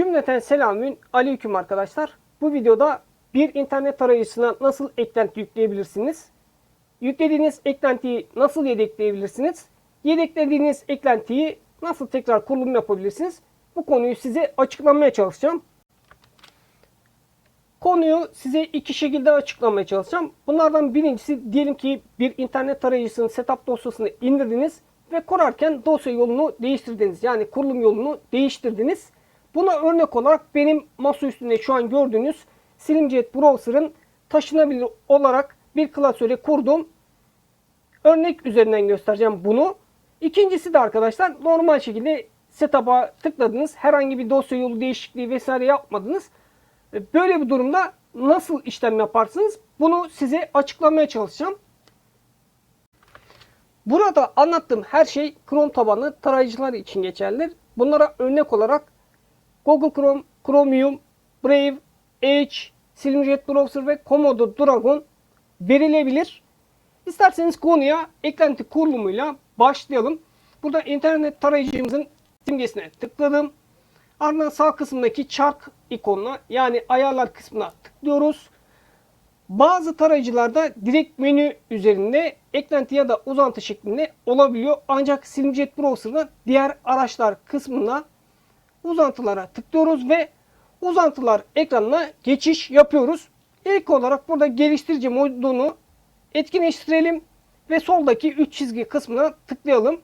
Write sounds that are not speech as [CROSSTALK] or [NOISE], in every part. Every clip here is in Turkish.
Cümleten selamün aleyküm arkadaşlar. Bu videoda bir internet tarayıcısına nasıl eklenti yükleyebilirsiniz? Yüklediğiniz eklentiyi nasıl yedekleyebilirsiniz? Yedeklediğiniz eklentiyi nasıl tekrar kurulum yapabilirsiniz? Bu konuyu size açıklamaya çalışacağım. Konuyu size iki şekilde açıklamaya çalışacağım. Bunlardan birincisi diyelim ki bir internet tarayıcısının setup dosyasını indirdiniz ve kurarken dosya yolunu değiştirdiniz. Yani kurulum yolunu değiştirdiniz. Buna örnek olarak benim masa üstünde şu an gördüğünüz Slimjet Browser'ın taşınabilir olarak bir klasöre kurdum. Örnek üzerinden göstereceğim bunu. İkincisi de arkadaşlar normal şekilde setup'a tıkladınız. Herhangi bir dosya yolu değişikliği vesaire yapmadınız. Böyle bir durumda nasıl işlem yaparsınız? Bunu size açıklamaya çalışacağım. Burada anlattığım her şey Chrome tabanlı tarayıcılar için geçerlidir. Bunlara örnek olarak Google Chrome, Chromium, Brave, Edge, Slimjet Browser ve Komodo Dragon verilebilir. İsterseniz konuya eklenti kurulumuyla başlayalım. Burada internet tarayıcımızın simgesine tıkladım. Ardından sağ kısımdaki çark ikonuna yani ayarlar kısmına tıklıyoruz. Bazı tarayıcılarda direkt menü üzerinde eklenti ya da uzantı şeklinde olabiliyor. Ancak Slimjet Browser'da diğer araçlar kısmına uzantılara tıklıyoruz ve uzantılar ekranına geçiş yapıyoruz. İlk olarak burada geliştirici modunu etkinleştirelim ve soldaki 3 çizgi kısmına tıklayalım.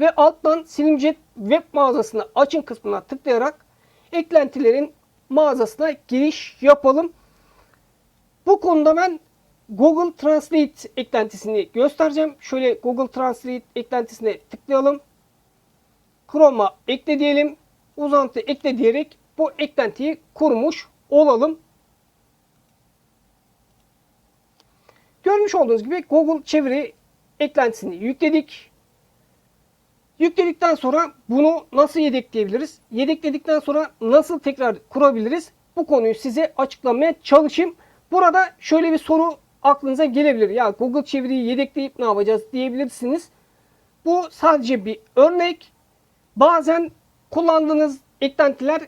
Ve alttan Slimjet web mağazasını açın kısmına tıklayarak eklentilerin mağazasına giriş yapalım. Bu konuda ben Google Translate eklentisini göstereceğim. Şöyle Google Translate eklentisine tıklayalım. Chrome'a ekle diyelim. Uzantı ekle diyerek bu eklentiyi kurmuş olalım. Görmüş olduğunuz gibi Google çeviri eklentisini yükledik. Yükledikten sonra bunu nasıl yedekleyebiliriz? Yedekledikten sonra nasıl tekrar kurabiliriz? Bu konuyu size açıklamaya çalışayım. Burada şöyle bir soru aklınıza gelebilir. Ya Google çeviriyi yedekleyip ne yapacağız diyebilirsiniz. Bu sadece bir örnek. Bazen kullandığınız eklentiler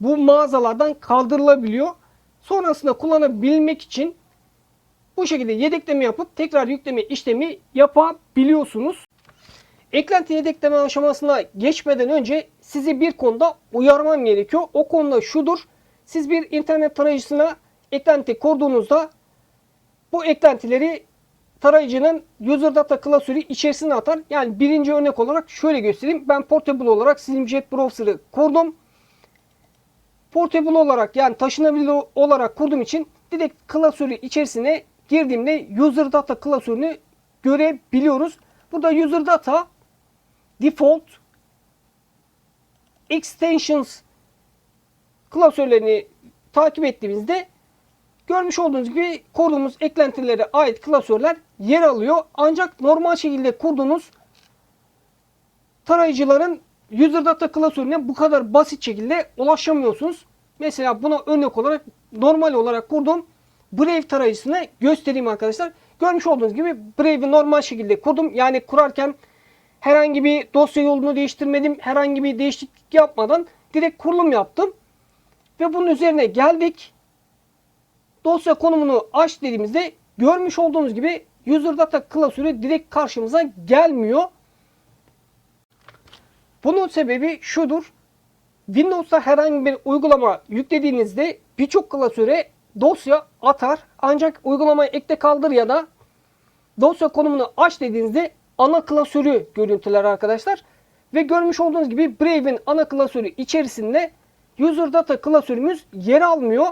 bu mağazalardan kaldırılabiliyor. Sonrasında kullanabilmek için bu şekilde yedekleme yapıp tekrar yükleme işlemi yapabiliyorsunuz. Eklenti yedekleme aşamasına geçmeden önce sizi bir konuda uyarmam gerekiyor. O konuda şudur. Siz bir internet tarayıcısına eklenti kurduğunuzda bu eklentileri tarayıcının user data klasörü içerisine atar. Yani birinci örnek olarak şöyle göstereyim. Ben portable olarak Slimjet Browser'ı kurdum. Portable olarak yani taşınabilir olarak kurduğum için direkt klasörü içerisine girdiğimde user data klasörünü görebiliyoruz. Burada user data default extensions klasörlerini takip ettiğimizde görmüş olduğunuz gibi kurduğumuz eklentilere ait klasörler yer alıyor. Ancak normal şekilde kurduğunuz tarayıcıların user data klasörüne bu kadar basit şekilde ulaşamıyorsunuz. Mesela buna örnek olarak normal olarak kurduğum Brave tarayıcısını göstereyim arkadaşlar. Görmüş olduğunuz gibi Brave'i normal şekilde kurdum. Yani kurarken herhangi bir dosya yolunu değiştirmedim. Herhangi bir değişiklik yapmadan direkt kurulum yaptım. Ve bunun üzerine geldik. Dosya konumunu aç dediğimizde görmüş olduğunuz gibi user data klasörü direkt karşımıza gelmiyor. Bunun sebebi şudur. Windows'ta herhangi bir uygulama yüklediğinizde birçok klasöre dosya atar. Ancak uygulamayı ekle kaldır ya da dosya konumunu aç dediğinizde ana klasörü görüntüler arkadaşlar. Ve görmüş olduğunuz gibi Brave'in ana klasörü içerisinde user data klasörümüz yer almıyor.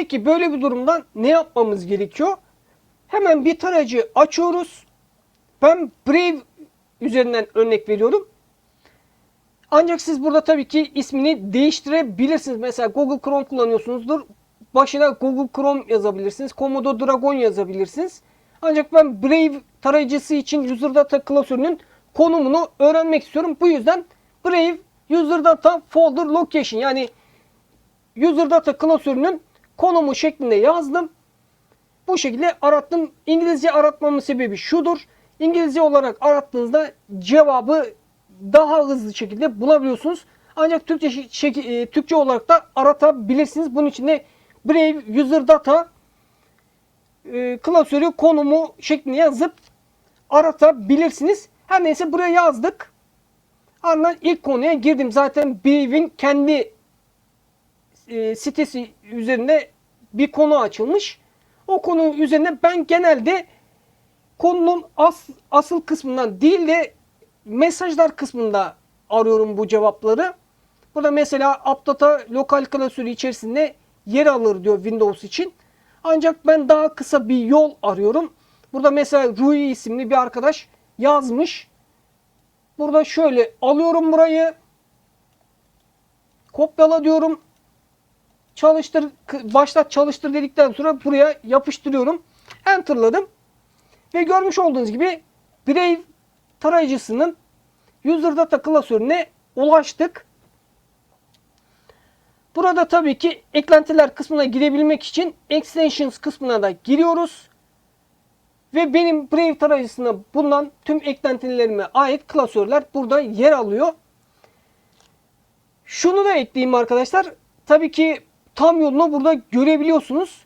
Peki böyle bir durumda ne yapmamız gerekiyor? Hemen bir tarayıcı açıyoruz. Ben Brave üzerinden örnek veriyorum. Ancak siz burada tabii ki ismini değiştirebilirsiniz. Mesela Google Chrome kullanıyorsunuzdur. Başına Google Chrome yazabilirsiniz. Komodo Dragon yazabilirsiniz. Ancak ben Brave tarayıcısı için User Data klasörünün konumunu öğrenmek istiyorum. Bu yüzden Brave User Data Folder Location yani User Data klasörünün konumu şeklinde yazdım. Bu şekilde arattım. İngilizce aratmamın sebebi şudur. İngilizce olarak arattığınızda cevabı daha hızlı şekilde bulabiliyorsunuz. Ancak Türkçe şek- e, Türkçe olarak da aratabilirsiniz. Bunun için de Brave User Data e, klasörü konumu şeklinde yazıp aratabilirsiniz. Her neyse buraya yazdık. Ardından ilk konuya girdim. Zaten Brave'in kendi e, sitesi üzerinde bir konu açılmış. O konu üzerine ben genelde konunun as, asıl kısmından değil de mesajlar kısmında arıyorum bu cevapları. Burada mesela Updata lokal klasörü içerisinde yer alır diyor Windows için. Ancak ben daha kısa bir yol arıyorum. Burada mesela Rui isimli bir arkadaş yazmış. Burada şöyle alıyorum burayı. Kopyala diyorum. Çalıştır, başlat çalıştır dedikten sonra buraya yapıştırıyorum. Enter'ladım. Ve görmüş olduğunuz gibi Brave tarayıcısının user data klasörüne ulaştık. Burada tabii ki eklentiler kısmına girebilmek için extensions kısmına da giriyoruz. Ve benim Brave tarayıcısında bulunan tüm eklentilerime ait klasörler burada yer alıyor. Şunu da ekleyeyim arkadaşlar. Tabii ki tam yolunu burada görebiliyorsunuz.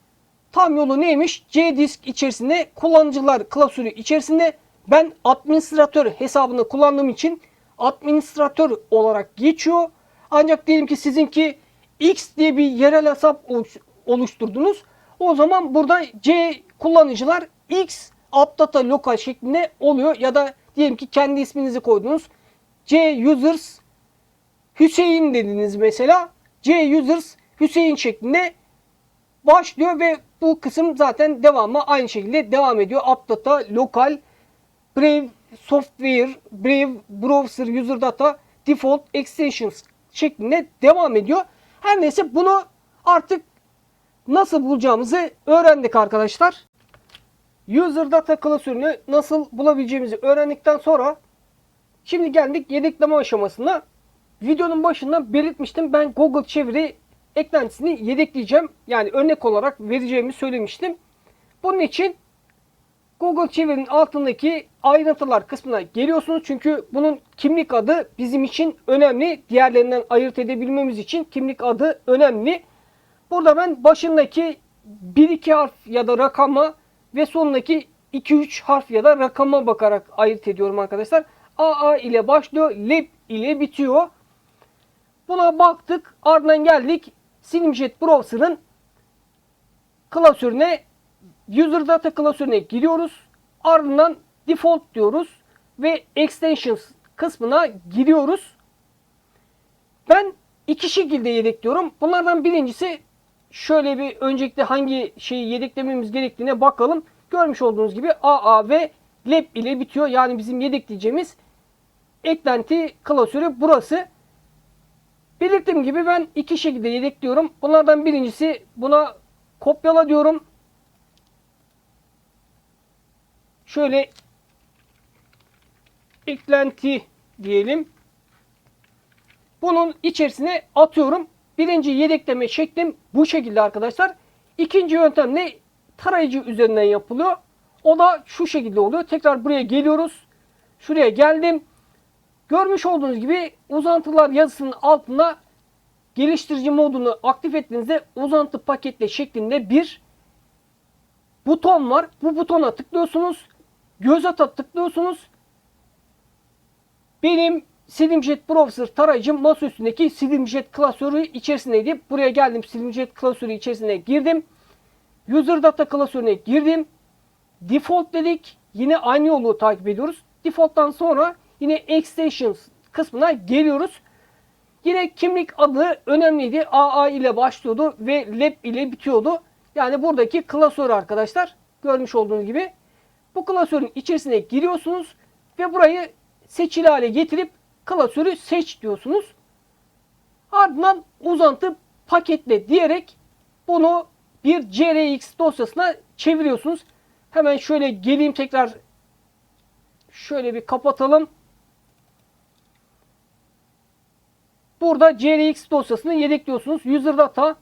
Tam yolu neymiş? C-Disk içerisinde kullanıcılar klasörü içerisinde ben administratör hesabını kullandığım için administratör olarak geçiyor. Ancak diyelim ki sizinki X diye bir yerel hesap oluşturdunuz. O zaman burada C kullanıcılar X AppData lokal şeklinde oluyor. Ya da diyelim ki kendi isminizi koydunuz. C users Hüseyin dediniz mesela. C users Hüseyin şeklinde başlıyor ve bu kısım zaten devamı aynı şekilde devam ediyor. AppData lokal Brave Software, Brave Browser User Data Default Extensions şeklinde devam ediyor. Her neyse bunu artık nasıl bulacağımızı öğrendik arkadaşlar. User Data klasörünü nasıl bulabileceğimizi öğrendikten sonra şimdi geldik yedekleme aşamasına. Videonun başında belirtmiştim ben Google çeviri eklentisini yedekleyeceğim. Yani örnek olarak vereceğimi söylemiştim. Bunun için Google çevirinin altındaki ayrıntılar kısmına geliyorsunuz. Çünkü bunun kimlik adı bizim için önemli. Diğerlerinden ayırt edebilmemiz için kimlik adı önemli. Burada ben başındaki 1-2 harf ya da rakama ve sonundaki 2-3 harf ya da rakama bakarak ayırt ediyorum arkadaşlar. AA ile başlıyor, LEP ile bitiyor. Buna baktık. Ardından geldik Slimjet Browser'ın klasörüne User Data klasörüne giriyoruz. Ardından Default diyoruz ve Extensions kısmına giriyoruz. Ben iki şekilde yedekliyorum. Bunlardan birincisi şöyle bir öncelikle hangi şeyi yedeklememiz gerektiğine bakalım. Görmüş olduğunuz gibi AA ve lab ile bitiyor. Yani bizim yedekleyeceğimiz eklenti klasörü burası. Belirttiğim gibi ben iki şekilde yedekliyorum. Bunlardan birincisi buna kopyala diyorum. Şöyle eklenti diyelim. Bunun içerisine atıyorum. Birinci yedekleme şeklim bu şekilde arkadaşlar. İkinci yöntem ne? Tarayıcı üzerinden yapılıyor. O da şu şekilde oluyor. Tekrar buraya geliyoruz. Şuraya geldim. Görmüş olduğunuz gibi uzantılar yazısının altına geliştirici modunu aktif ettiğinizde uzantı paketle şeklinde bir buton var. Bu butona tıklıyorsunuz. Göz ata tıklıyorsunuz. Benim Slimjet Browser tarayıcım masa üstündeki Slimjet klasörü içerisindeydi. Buraya geldim Slimjet klasörü içerisine girdim. User Data klasörüne girdim. Default dedik. Yine aynı yolu takip ediyoruz. Default'tan sonra yine Extensions kısmına geliyoruz. Yine kimlik adı önemliydi. AA ile başlıyordu ve lab ile bitiyordu. Yani buradaki klasör arkadaşlar. Görmüş olduğunuz gibi. Bu klasörün içerisine giriyorsunuz ve burayı seçili hale getirip klasörü seç diyorsunuz. Ardından uzantı paketle diyerek bunu bir CRX dosyasına çeviriyorsunuz. Hemen şöyle geleyim tekrar şöyle bir kapatalım. Burada CRX dosyasını yedekliyorsunuz. User data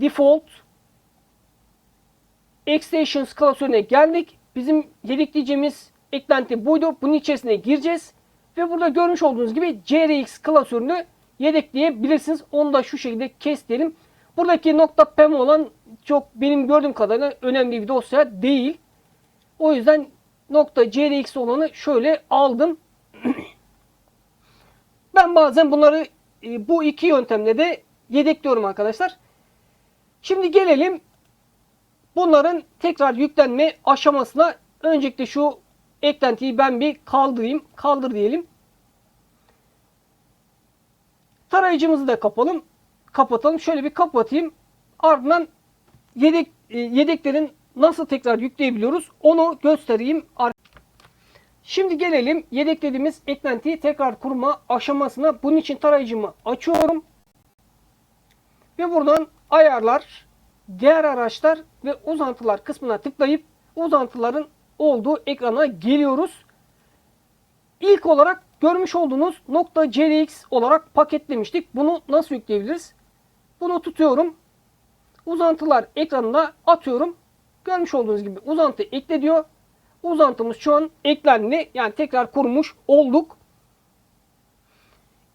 default extensions klasörüne geldik. Bizim yedekleyeceğimiz eklenti buydu. Bunun içerisine gireceğiz Ve burada görmüş olduğunuz gibi CRX klasörünü yedekleyebilirsiniz. Onu da şu şekilde kes diyelim. Buradaki nokta .pem olan çok benim gördüğüm kadarıyla önemli bir dosya değil. O yüzden nokta CRX olanı şöyle aldım. [CLEARS THROAT] ben bazen bunları e, bu iki yöntemle de yedekliyorum arkadaşlar. Şimdi gelelim bunların tekrar yüklenme aşamasına. Öncelikle şu eklentiyi ben bir kaldırayım. Kaldır diyelim. Tarayıcımızı da kapalım. Kapatalım. Şöyle bir kapatayım. Ardından yedek e, yedeklerin nasıl tekrar yükleyebiliyoruz onu göstereyim. Şimdi gelelim yedeklediğimiz eklentiyi tekrar kurma aşamasına. Bunun için tarayıcımı açıyorum. Ve buradan ayarlar, diğer araçlar ve uzantılar kısmına tıklayıp uzantıların olduğu ekrana geliyoruz. İlk olarak görmüş olduğunuz nokta .crx olarak paketlemiştik. Bunu nasıl yükleyebiliriz? Bunu tutuyorum. Uzantılar ekranına atıyorum. Görmüş olduğunuz gibi uzantı ekle diyor. Uzantımız şu an eklendi. Yani tekrar kurmuş olduk.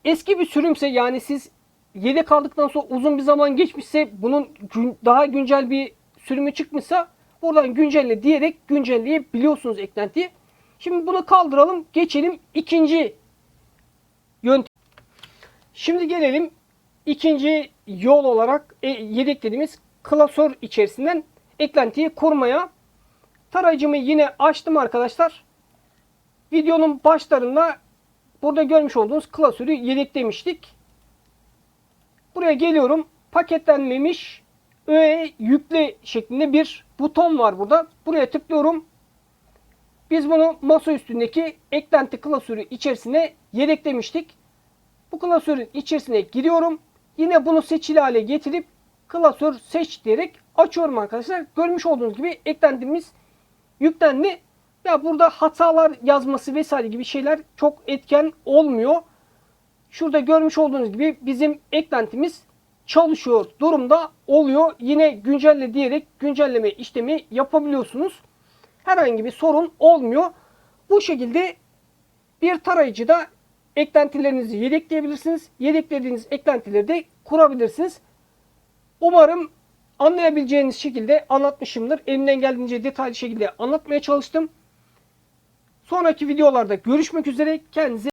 Eski bir sürümse yani siz yedek aldıktan sonra uzun bir zaman geçmişse bunun daha güncel bir sürümü çıkmışsa buradan güncelle diyerek güncelleyebiliyorsunuz eklentiyi. Şimdi bunu kaldıralım. Geçelim ikinci yöntem. Şimdi gelelim ikinci yol olarak e, yedeklediğimiz klasör içerisinden eklentiyi kurmaya. Tarayıcımı yine açtım arkadaşlar. Videonun başlarında burada görmüş olduğunuz klasörü yedeklemiştik. Buraya geliyorum. Paketlenmemiş öğe yükle şeklinde bir buton var burada. Buraya tıklıyorum. Biz bunu masa üstündeki eklenti klasörü içerisine yedeklemiştik. Bu klasörün içerisine giriyorum. Yine bunu seçili hale getirip klasör seç diyerek açıyorum arkadaşlar. Görmüş olduğunuz gibi eklentimiz yüklendi. Ya burada hatalar yazması vesaire gibi şeyler çok etken olmuyor. Şurada görmüş olduğunuz gibi bizim eklentimiz çalışıyor durumda oluyor. Yine güncelle diyerek güncelleme işlemi yapabiliyorsunuz. Herhangi bir sorun olmuyor. Bu şekilde bir tarayıcıda eklentilerinizi yedekleyebilirsiniz. Yedeklediğiniz eklentileri de kurabilirsiniz. Umarım anlayabileceğiniz şekilde anlatmışımdır. Elimden geldiğince detaylı şekilde anlatmaya çalıştım. Sonraki videolarda görüşmek üzere. Kendinize